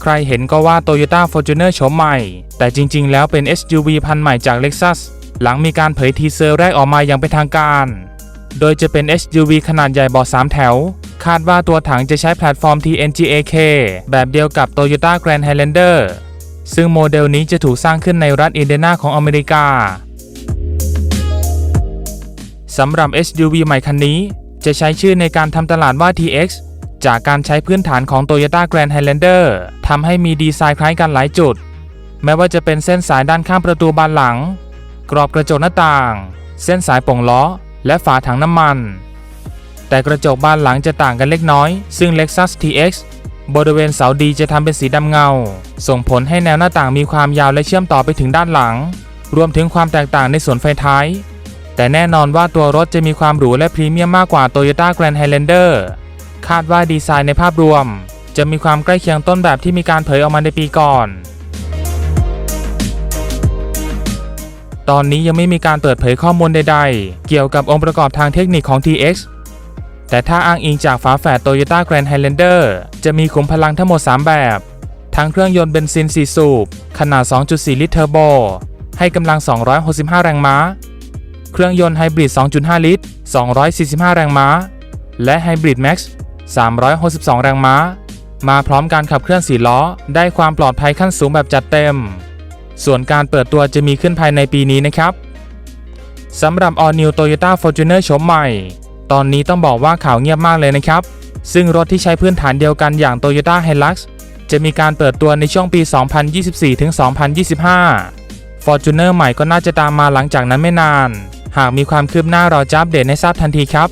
ใครเห็นก็ว่า Toyota Fortuner โฉมใหม่ แต่จริงๆ แล้วเป็น SUV พันธุ์ใหม่จาก Lexus หลังมีการเผยทีเซอร์แรกออกมาอย่างเป็นทางการ โดยจะเป็น SUV ขนาดใหญ่บาะ3แถว คาดว่าตัวถังจะใช้แพลตฟอร์ม TNGA-K แบบเดียวกับ Toyota Grand Highlander ซึ่งโมเดลนี้จะถูกสร้างขึ้นในรัฐอินเดียนาของอเมริกาสำหรับ SUV ใหม่คันนี้ จะใช้ชื่อในการทำตลาดว่า TX จากการใช้พื้นฐานของ Toyota Grand Highlander ทำให้มีดีไซน์คล้ายกันหลายจุด แม้ว่าจะเป็นเส้นสายด้านข้างประตูบานหลัง กรอบกระจกหน้าต่าง เส้นสายป่งล้อ และฝาถังน้ำมัน แต่กระจกบานหลังจะต่างกันเล็กน้อย ซึ่ง Lexus TX บริเวณเสาดีจะทำเป็นสีดำเงา ส่งผลให้แนวหน้าต่างมีความยาวและเชื่อมต่อไปถึงด้านหลัง รวมถึงความแตกต่างในส่วนไฟท้าย แต่แน่นอนว่าตัวรถจะมีความหรูและพรีเมียมมากกว่า Toyota Grand Highlander คาดว่าดีไซน์ในภาพรวม จะมีความใกล้เคียงต้นแบบที่มีการเผยออกมาในปีก่อน ตอนนี้ยังไม่มีการเปิดเผยข้อมูลใดๆ เกี่ยวกับองค์ประกอบทางเทคนิคของ TX แต่ถ้าอ้างอิงจากฝาแฝด Toyota Grand Highlander จะมีขุมพลังทั้งหมด 3 แบบ ทั้งเครื่องยนต์เบนซิน 4 สูบ ขนาด 2.4 ลิตรเทอร์โบ ให้กำลัง 265 แรงม้า เครื่องยนต์ไฮบริด 2.5 ลิตร 245 แรงม้า และไฮบริดแม็กซ์ 362 แรงม้า มาพร้อมการขับเคลื่อน4ล้อ ได้ความปลอดภัยขั้นสูงแบบจัดเต็ม ส่วนการเปิดตัวจะมีขึ้นภายในปีนี้นะครับสำหรับ All New Toyota Fortuner โฉมใหม่ ตอนนี้ต้องบอกว่าข่าวเงียบมากเลยนะครับ ซึ่งรถที่ใช้พื้นฐานเดียวกันอย่าง Toyota Hilux จะมีการเปิดตัวในช่วงปี 2024ถึง2025 Fortuner ใหม่ก็น่าจะตามมาหลังจากนั้นไม่นาน หากมีความคืบหน้าเราจะอัปเดตให้ทราบทันทีครับ